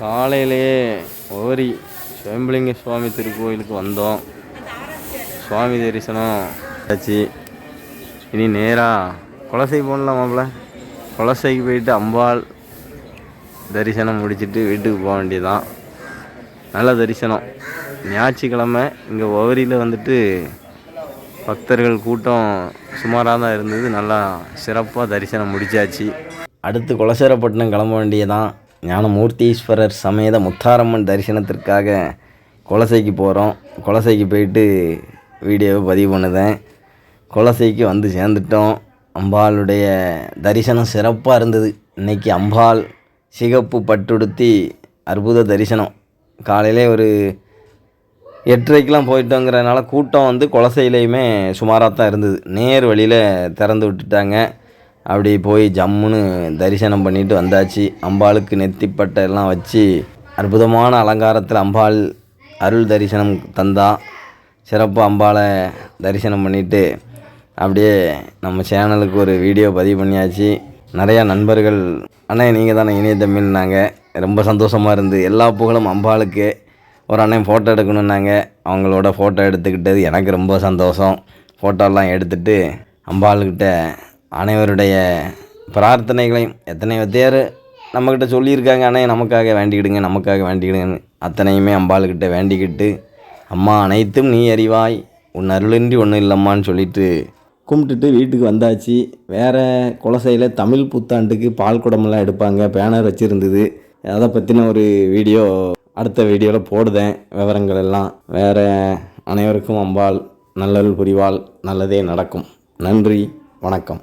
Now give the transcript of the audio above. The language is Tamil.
காலையிலேயே ஓரி சுயம்பலிங்க சுவாமி திருக்கோயிலுக்கு வந்தோம். சுவாமி தரிசனம் ஆச்சு. இனி நேராக குலசை போகலாம் மாப்பிள்ள குலசைக்கு போயிட்டு அம்பாள் தரிசனம் முடிச்சிட்டு வீட்டுக்கு போக வேண்டியதான் நல்ல தரிசனம். ஞாயிற்றுக்கிழமை இங்கே ஒவரியில் வந்துட்டு பக்தர்கள் கூட்டம் சுமாராக தான் இருந்தது. நல்லா சிறப்பாக தரிசனம் முடிச்சாச்சு. அடுத்து குலசேரப்பட்டினம் கிளம்ப வேண்டியதான் ஞானமூர்த்தீஸ்வரர் சமேத முத்தாரம்மன் தரிசனத்திற்காக குலசைக்கு போகிறோம் குலசைக்கு போயிட்டு வீடியோவை பதிவு பண்ணுதேன். குலசைக்கு வந்து சேர்ந்துட்டோம். அம்பாளுடைய தரிசனம் சிறப்பாக இருந்தது. இன்னைக்கு அம்பாள் சிகப்பு பட்டுடுத்தி அற்புத தரிசனம். காலையிலே ஒரு எட்டரைக்கெலாம் போயிட்டோங்கிறனால கூட்டம் வந்து குலசையிலையுமே சுமாராக தான் இருந்தது. நேர் வழியில் திறந்து விட்டுட்டாங்க. அப்படி போய் ஜம்முன்னு தரிசனம் பண்ணிட்டு வந்தாச்சு. அம்பாளுக்கு நெத்திப்பட்டை எல்லாம் வச்சு அற்புதமான அலங்காரத்தில் அம்பாள் அருள் தரிசனம் தந்தா. சிறப்பாக அம்பாளை தரிசனம் பண்ணிவிட்டு அப்படியே நம்ம சேனலுக்கு ஒரு வீடியோ பதிவு பண்ணியாச்சு. நிறையா நண்பர்கள் அண்ணே நீங்கள் தானே இணைய தமிழ்னாங்க ரொம்ப சந்தோஷமாக இருந்து எல்லா புகழும் அம்பாளுக்கு. ஒரு அண்ணன் ஃபோட்டோ எடுக்கணுன்னாங்க. அவங்களோட ஃபோட்டோ எடுத்துக்கிட்டது எனக்கு ரொம்ப சந்தோஷம். ஃபோட்டோலாம் எடுத்துகிட்டு அம்பாளுக்கிட்ட அனைவருடைய பிரார்த்தனைகளையும் எத்தனையோ பேர் நம்மக்கிட்ட சொல்லியிருக்காங்க ஆனால் நமக்காக வேண்டிக்கிடுங்க நமக்காக வேண்டிக்கிடுங்கன்னு. அத்தனையுமே அம்பாளுக்கிட்ட வேண்டிக்கிட்டு அம்மா அனைத்தும் நீ அறிவாய் உன் அருளின்றி ஒன்றும் இல்லம்மான்னு சொல்லிட்டு கும்பிட்டுட்டு வீட்டுக்கு வந்தாச்சு. வேறு குலசையில் தமிழ் புத்தாண்டுக்கு பால் குடமெல்லாம் எடுப்பாங்க பேனர் வச்சுருந்தது. அதை பற்றின ஒரு வீடியோ அடுத்த வீடியோவில் போடுதேன் விவரங்கள் எல்லாம். வேறு அனைவருக்கும் அம்பாள் நல்லல் புரிவாள் நல்லதே நடக்கும். நன்றி வணக்கம்.